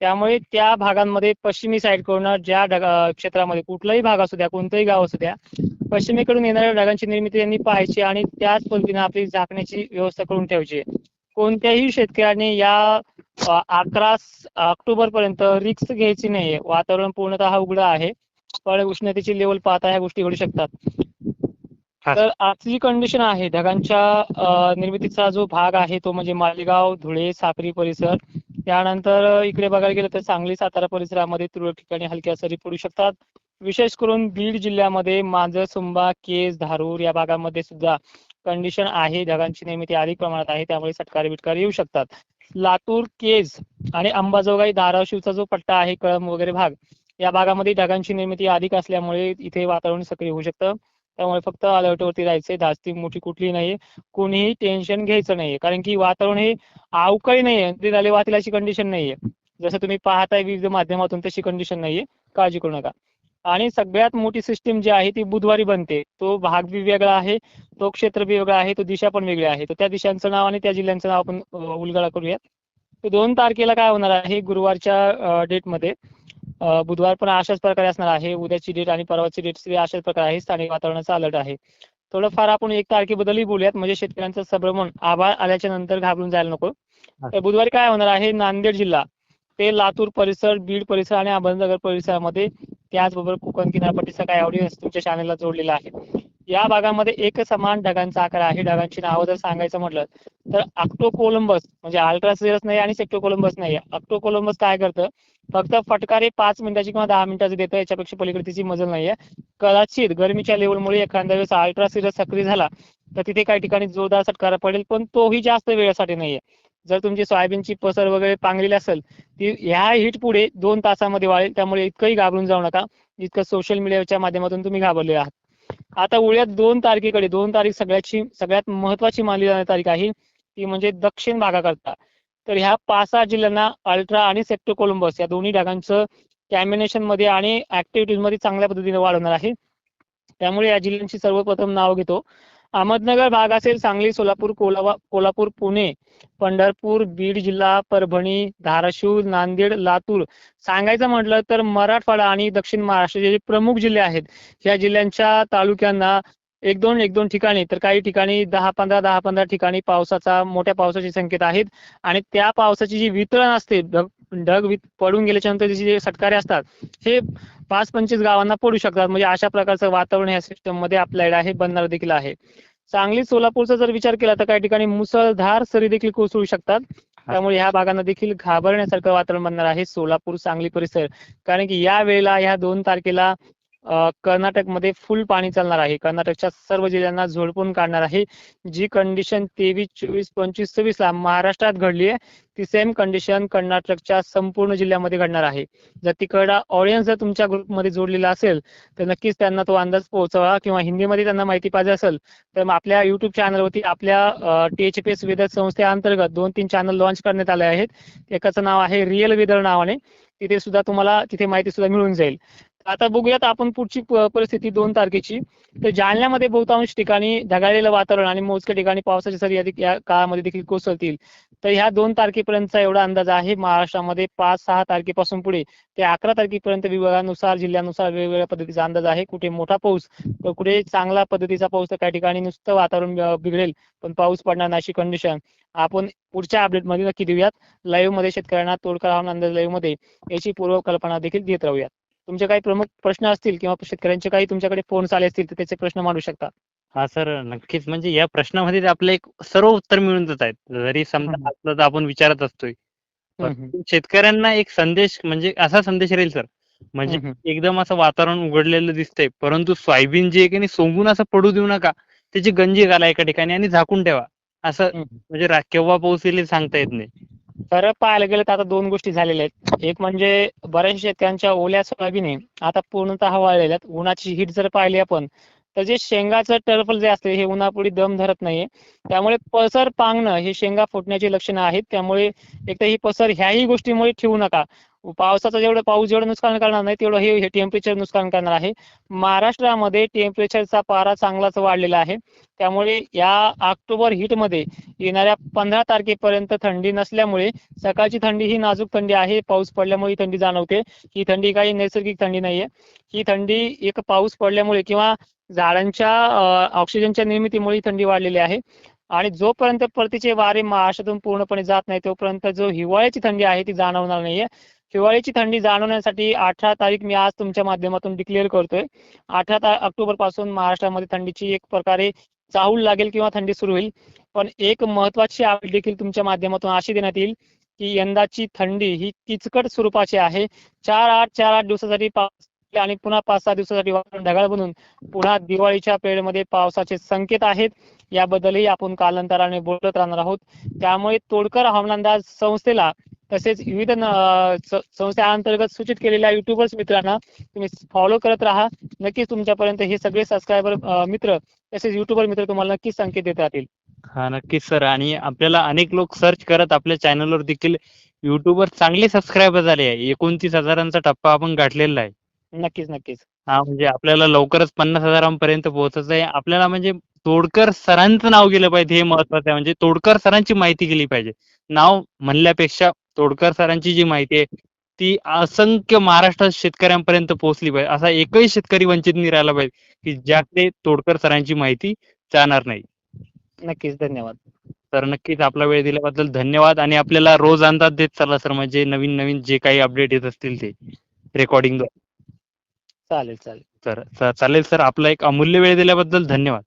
त्यामुळे त्या भागांमध्ये पश्चिमी साईडकडून ज्या ढगा क्षेत्रामध्ये कुठलाही भाग असू द्या कोणतंही गाव असू द्या पश्चिमेकडून येणाऱ्या ढगांची निर्मिती त्यांनी पाहायची आणि त्याच पद्धतीने आपली झाकण्याची व्यवस्था करून ठेवायची. कोणत्याही शेतकऱ्याने या अकरा ऑक्टोबर पर्यंत रिक्स घ्यायची नाहीये. वातावरण पूर्णतः उघडं आहे. पण उष्णतेची लेवल पाहता ह्या गोष्टी घडू शकतात. तर आजची जी कंडिशन आहे ढगांच्या निर्मितीचा जो भाग आहे तो म्हणजे मालेगाव धुळे साक्री परिसर त्यानंतर इकडे बघायला गेलं तर सांगली सातारा परिसरामध्ये तुरळक ठिकाणी हलक्या सरी पडू शकतात. विशेष करून बीड जिल्ह्यामध्ये मांजर सुंबा केज धारूर या भागामध्ये सुद्धा कंडिशन आहे. ढगांची निर्मिती अधिक प्रमाणात आहे. त्यामुळे सटकारी बिटकार येऊ शकतात. लातूर केज आणि अंबाजोगाई धाराशिवचा जो पट्टा आहे कळंब वगैरे भाग या भागामध्ये ढगांची निर्मिती अधिक असल्यामुळे इथे वातावरण सक्रिय होऊ शकतं. त्यामुळे फक्त अलर्टवरती राहायचंय धास्ती मोठी कुठली नाहीये. कोणीही टेन्शन घ्यायचं नाहीये. कारण की वातावरण हे अवकाळी नाहीये. ते झाले अशी कंडिशन नाहीये. जसं तुम्ही पाहताय विविध माध्यमातून तशी कंडिशन नाहीये. काळजी करू नका. आणि सगळ्यात मोठी सिस्टीम जी आहे ती बुधवारी बनते. तो भाग बी वेगळा आहे. तो क्षेत्र बी वेगळा आहे. तो दिशा पण वेगळी आहे. तर त्या दिशांचं नाव आणि त्या जिल्ह्यांचं नाव आपण उलगडा करूया तर दोन तारखेला काय होणार आहे? गुरुवारच्या डेटमध्ये बुधवार पण अशाच प्रकारे असणार आहे. उद्याची डेट आणि परवाची डेट अशाच प्रकारे आहे. स्थानिक वातावरणाचा अलर्ट आहे. थोडंफार आपण एक तारखेबद्दलही बोलूयात. म्हणजे शेतकऱ्यांचं संभ्रमण आभाळ आल्याच्यानंतर घाबरून जायला नको. तर बुधवारी काय होणार आहे? नांदेड जिल्हा ते लातूर परिसर बीड परिसर आणि अहमदनगर परिसरामध्ये त्याचबरोबर कोकण किनारपट्टीचा काय ऑडियन्स तुमच्या चॅनलला जोडलेला आहे. या भागामध्ये एक समान ढगांचा आकार आहे. ढगांची नावं जर सांगायचं म्हटलं तर अक्टो कोलंबस म्हणजे अल्ट्रासिरस नाही आणि सेक्टो कोलंबस नाही. अक्टो कोलंबस काय करतं? फक्त फटकारे पाच मिनिटाची किंवा दहा मिनिटाची देतं याच्यापेक्षा पलीकडे तिची मजल नाहीये. कदाचित गरमीच्या लेवलमुळे एखाद्या वेळेस अल्ट्रासिरस सक्रिय झाला तर तिथे काही ठिकाणी जोरदार सटकारा पडेल पण तोही जास्त वेळेसाठी नाहीये. जर तुमची सोयाबीनची पसर वगैरे पांगलेली असेल ती ह्या हिट पुढे दोन तासामध्ये वाळेल त्यामुळे इतकंही घाबरून जाऊ नका. इतकं सोशल मीडियाच्या माध्यमातून तुम्ही घाबरले आहात. आता उळ्यात दोन तारखेकडे दोन तारीख सगळ्याची सगळ्यात महत्वाची मानली जाणारी तारीख आहे ती म्हणजे दक्षिण भागाकरता. तर ह्या पाच सहा जिल्ह्यांना अल्ट्रा आणि सेक्टो कोलंबस या दोन्ही ढगांचं कॅम्बिनेशनमध्ये आणि ऍक्टिव्हिटीजमध्ये चांगल्या पद्धतीने वाढवणार आहे. त्यामुळे या जिल्ह्यांची सर्वप्रथम नाव घेतो. अहमदनगर भाग असेल सांगली सोलापूर कोलावा कोल्हापूर पुणे पंढरपूर बीड जिल्हा परभणी धाराशिव नांदेड लातूर. सांगायचं म्हटलं तर मराठवाडा आणि दक्षिण महाराष्ट्राचे जे प्रमुख जिल्हे आहेत या जिल्ह्यांच्या तालुक्यांना एक दोन एक दोन ठिकाणी तर काही ठिकाणी दहा पंधरा दहा पंधरा ठिकाणी पावसाचा मोठ्या पावसाचे संकेत आहेत. आणि त्या पावसाची जी वितरण असते ढग ढग पडून गेल्याच्यानंतर जे सटकारे असतात हे पाच पंचवीस गावांना पडू शकतात. म्हणजे अशा प्रकारचं वातावरण या सिस्टममध्ये आपल्याकडे आहे बनणार देखील आहे. सांगली सोलापूरचा जर विचार केला तर काही ठिकाणी मुसळधार सरी देखील कोसळू शकतात. त्यामुळे ह्या भागांना देखील घाबरण्यासारखं वातावरण बनणार आहे सोलापूर सांगली परिसर. कारण की या वेळेला ह्या दोन तारखेला कर्नाटकमध्ये फुल पाणी चालणार आहे. कर्नाटकच्या सर्व जिल्ह्यांना झोडपून काढणार आहे. जी कंडिशन तेवीस चोवीस पंचवीस सव्वीस ला महाराष्ट्रात घडली आहे ती सेम कंडिशन कर्नाटकच्या संपूर्ण जिल्ह्यामध्ये घडणार आहे. जर तिकडा ऑडियन्स जर तुमच्या ग्रुपमध्ये जोडलेला असेल तर नक्कीच त्यांना तो अंदाज पोहोचवा किंवा हिंदीमध्ये त्यांना माहिती पाहिजे असेल तर मग आपल्या युट्यूब चॅनलवरती आपल्या T H P S weather संस्थेअंतर्गत दोन तीन चॅनल लॉन्च करण्यात आले आहेत. एकाचं नाव आहे रिअल वेदर नावाने. तिथे सुद्धा तुम्हाला तिथे माहिती सुद्धा मिळून जाईल. आता बघूयात आपण पुढची परिस्थिती दोन तारखेची. तर जालन्यामध्ये बहुतांश ठिकाणी ढगाळलेलं वातावरण आणि मोजक्या ठिकाणी पावसाच्या सरी अधिक या काळामध्ये देखील कोसळतील. तर ह्या दोन तारखेपर्यंतचा एवढा अंदाज आहे महाराष्ट्रामध्ये पाच सहा तारखेपासून पुढे. ते अकरा तारखेपर्यंत विभागानुसार जिल्ह्यानुसार वेगवेगळ्या पद्धतीचा अंदाज आहे. कुठे मोठा पाऊस तर कुठे चांगला पद्धतीचा पाऊस तर काही ठिकाणी नुसतं वातावरण बिघडेल पण पाऊस पडणार नाही अशी कंडिशन आपण पुढच्या अपडेटमध्ये नक्की देऊयात. लाईव्हमध्ये शेतकऱ्यांना तोडका अंदाज लाईव्हमध्ये याची पूर्वकल्पना देखील देत राहूयात. तुमचे काही प्रमुख प्रश्न असतील किंवा शेतकऱ्यांचे काही तुमच्याकडे फोन आले असतील तर त्याचे प्रश्न मांडू शकता. हा सर नक्कीच. म्हणजे या प्रश्नामध्ये आपलं एक सर्व उत्तर मिळून जात आहेत. जरी समजा आपण विचारत असतोय. शेतकऱ्यांना एक संदेश म्हणजे असा संदेश राहील सर. म्हणजे एकदम असं वातावरण उघडलेलं दिसतंय. परंतु सोयाबीन जे आहे की सोंगून असं पडू देऊ नका. त्याची गंजी घाला एका ठिकाणी आणि झाकून ठेवा. असं. म्हणजे केव्हा पाऊस येईल सांगता येत नाही. खरं पाहायला गेलं तर आता दोन गोष्टी झालेल्या आहेत. एक म्हणजे बऱ्याचशा शेतकऱ्यांच्या ओल्या सोयाबीन आता पूर्णतः वाळलेल्या आहेत उन्हाची हिट जर पाहिली आपण तर जे शेंगाचं टर्फल जे असते हे उन्हापुढे दम धरत नाहीये. त्यामुळे पसर पांगणं हे शेंगा फुटण्याची लक्षणं आहेत. त्यामुळे एक तर ही पसर ह्याही गोष्टीमुळे ठेवू नका. पावसाचं जेवढं पाऊस जेवढं नुकसान करणार नाही तेवढं हे टेम्परेचर नुकसान करणार आहे. महाराष्ट्रामध्ये टेम्परेचरचा पारा चांगलाच वाढलेला आहे. त्यामुळे या ऑक्टोबर हीटमध्ये येणाऱ्या पंधरा तारखेपर्यंत थंडी नसल्यामुळे सकाळची थंडी ही नाजूक थंडी आहे. पाऊस पडल्यामुळे ही थंडी जाणवते. ही थंडी काही नैसर्गिक थंडी नाहीये. ही थंडी एक पाऊस पडल्यामुळे किंवा झाडांच्या ऑक्सिजनच्या निर्मितीमुळे ही थंडी वाढलेली आहे. आणि जोपर्यंत परतीचे वारे महाराष्ट्रातून पूर्णपणे जात नाही तोपर्यंत जो हिवाळ्याची थंडी आहे ती जाणवणार नाहीये. हिवाळ्याची थंडी जाणवण्यासाठी अठरा तारीख मी आज तुमच्या माध्यमातून डिक्लेअर करतोय. अठरा ऑक्टोबरपासून महाराष्ट्रामध्ये थंडीची एक प्रकारे चाहूल लागेल किंवा थंडी सुरू होईल. पण एक महत्वाची अपडेट देखील तुमच्या माध्यमातून अशी देण्यात येईल की यंदाची थंडी ही किचकट स्वरूपाची आहे. चार आठ चार आठ दिवसासाठी पाऊस आणि पुन्हा पाच सहा दिवसासाठी ढगाळ बनून पुन्हा दिवाळीच्या पिरियडमध्ये पावसाचे संकेत आहेत. याबद्दलही आपण कालांतराने बोलत राहणार आहोत. त्यामुळे तोडकर हवामान अंदाज संस्थेला तसेच विविध न- अं, स- संस्थेअंतर्गत सूचित केलेल्या युट्यूबर्स मित्रांना तुम्ही फॉलो करत राहा. नक्कीच तुमच्यापर्यंत हे सगळे सबस्क्रायबर मित्र तसेच युट्यूबर मित्र तुम्हाला नक्कीच संकेत देत राहतील. हा नक्कीच सर आणि आपल्याला अनेक लोक सर्च करत आपल्या चॅनलवर देखील युट्यूबवर चांगले सबस्क्रायबर झाले आहे. एकोणतीस हजारांचा टप्पा आपण गाठलेला आहे. नक्कीच नक्कीच. हा म्हणजे आपल्याला लवकरच पन्नास हजारांपर्यंत पोहोचायचं आहे. आपल्याला म्हणजे तोडकर सरांचं नाव गेलं पाहिजे हे महत्वाचं आहे. म्हणजे तोडकर सरांची माहिती गेली पाहिजे. नाव म्हणल्यापेक्षा तोडकर सरांची जी माहिती आहे ती असंख्य महाराष्ट्रात शेतकऱ्यांपर्यंत पोहोचली पाहिजे. असा एकही शेतकरी वंचित नाही राहिला पाहिजे की ज्याकडे तोडकर सरांची माहिती जाणार नाही. नक्कीच धन्यवाद. तर नक्कीच आपला वेळ दिल्याबद्दल धन्यवाद. आणि आपल्याला रोज अंदाज देत चला सर म्हणजे नवीन नवीन जे काही अपडेट येत असतील ते रेकॉर्डिंग चालेल चालेल. तर चालेल सर आपला एक अमूल्य वेळ दिल्याबद्दल धन्यवाद.